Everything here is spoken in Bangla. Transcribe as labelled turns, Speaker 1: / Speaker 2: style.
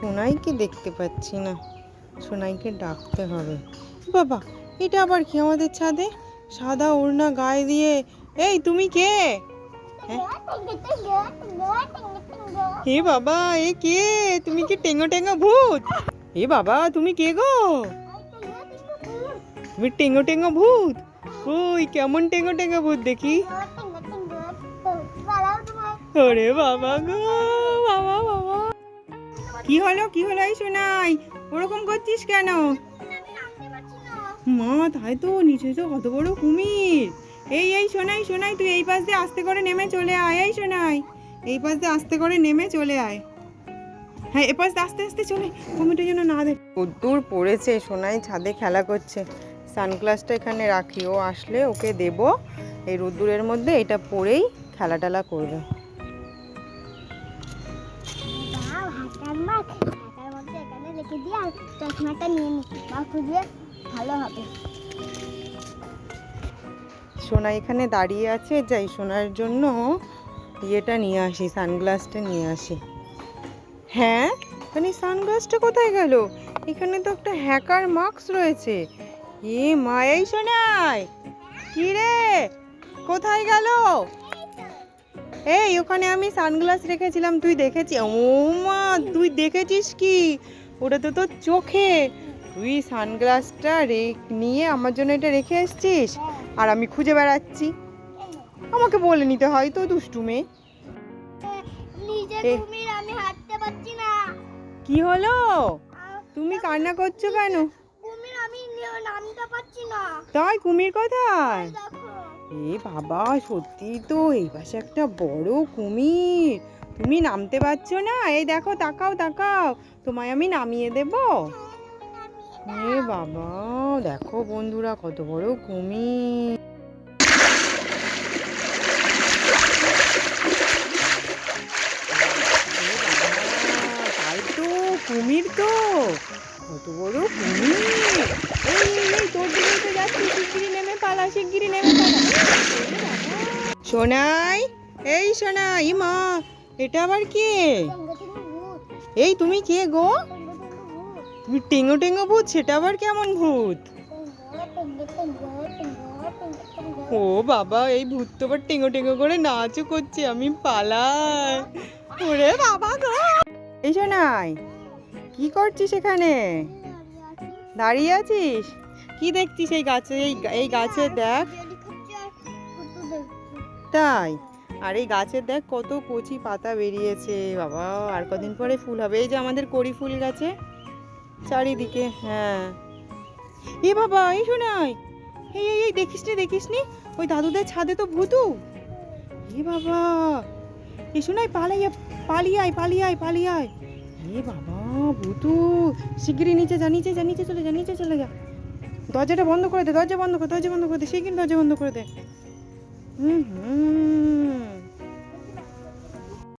Speaker 1: সোনাইকে দেখতে পাচ্ছি না। সোনাইকে ডাকতে হবে। বাবা, এটা আবার কি আমাদের ছাদে? সাদা ওড়না গায়ে দিয়ে। এই, তুমি কে? হ্যাঁ? হে বাবা, এ কে? তুমি কি টেঙ্গো টেঙ্গো ভূত? এ বাবা, তুমি কে গো? তুমি টেঙ্গো টেঙ্গো ভূত? ওই, কেমন টেঙ্গো টেঙ্গো ভূত দেখি? ওরে বাবা গো। কি হলো কি হলো এই শোনাই ওরকম করছিস কেন? মা, তাই তো, নিচে তো কত বড় কুমির। এই এই শোনাই শোনাই তুই এই পাশ দিয়ে আস্তে করে নেমে চলে আয়, এই শোনাই এই পাশ দিয়ে আস্তে করে নেমে চলে আয়। হ্যাঁ এ পাশ দিয়ে আস্তে আস্তে চলে কুমিরটা যেন না দেখ। দূর পড়েছে, সোনাই ছাদে খেলা করছে। সানগ্লাসটা এখানে রাখি, ও আসলে ওকে দেব। এই রোদ্দুরের মধ্যে এটা পরেই খেলা টেলা করবে।
Speaker 2: চশমাটা নিয়ে নি। বা খুঁজে ভালো হবে।
Speaker 1: সোনা এখানে দাঁড়িয়ে আছে। যাই, সোনার জন্য ইয়েটা নিয়ে আসি, সানগ্লাসটা নিয়ে আসি। হ্যাঁ? মানে সানগ্লাসটা কোথায় গেল? এখানে তো একটা হ্যাকার মাস্ক রয়েছে। এ মা এই সোনাই! কি রে কোথায় গেল? এই ওখানে আমি সানগ্লাস রেখেছিলাম তুই দেখেছি? ও মা তুই দেখেছিস কি? ওটা তো তোর চোখে। তুই সানগ্লাসটা নিয়ে আমার জন্য এটা রেখে এসছিস? আর আমি খুঁজে বেড়াচ্ছি। আমাকে বলে নিতে হয় তো দুষ্টু মেয়ে। কি হলো? তুমি কান্না করছ কেন? তাই কুমির কোথায়? এ বাবা সত্যি তো, এই পাশে একটা বড় কুমির। তুমি নামতে পারছ না? এই দেখো, তাকাও তাকাও। তোমায় আমি নামিয়ে দেব? এ বাবা, দেখো বন্ধুরা, কত বড় কুমির। কুমির তো। কত বড় কুমির। এই তোর দিকে যাচ্ছি শিগগিরি নেমে পালা শিগগিরি নেমে পালা। সোনাই, এই সোনাই মা, এটা আবার কে? এই তুমি কে গো? তুমি টেঙ্গো টেঙ্গো ভূত, সেটা আবার কেমন ভূত? ও বাবা, এই ভূত তো আবার টেঙ্গো টেঙ্গো করে নাচও করছে, আমি পালাই। ওরে বাবা গো! এই সোনাই, কি করছিস এখানে? দাঁড়িয়ে আছিস? কি দেখছিস এই গাছে, এই এই গাছে, দেখ। তাই? আর এই গাছের দেখ কত কচি পাতা বেরিয়েছে। বাবা, আর কদিন পরে ফুল হবে। এই যে আমাদের কড়ি ফুল গাছে, চারিদিকে হ্যাঁ। এ বাবা, এই শোনাই এই এই এই, দেখিস নি দেখিস নি? ওই দাদুদের ছাদে তো ভূতু। এ বাবা এই শোনাই পালাই পালিয়ে আয় পালিয়ে আয় পালিয়ে আয়। এ বাবা, ভূতু, শিগগিরই নিচে যা নিচে যা, নিচে চলে যা, নিচে চলে যা। দরজাটা বন্ধ করে দে, দরজা বন্ধ করে, দরজা বন্ধ করে দে শিগগির দরজা বন্ধ করে দে। 嗯哼。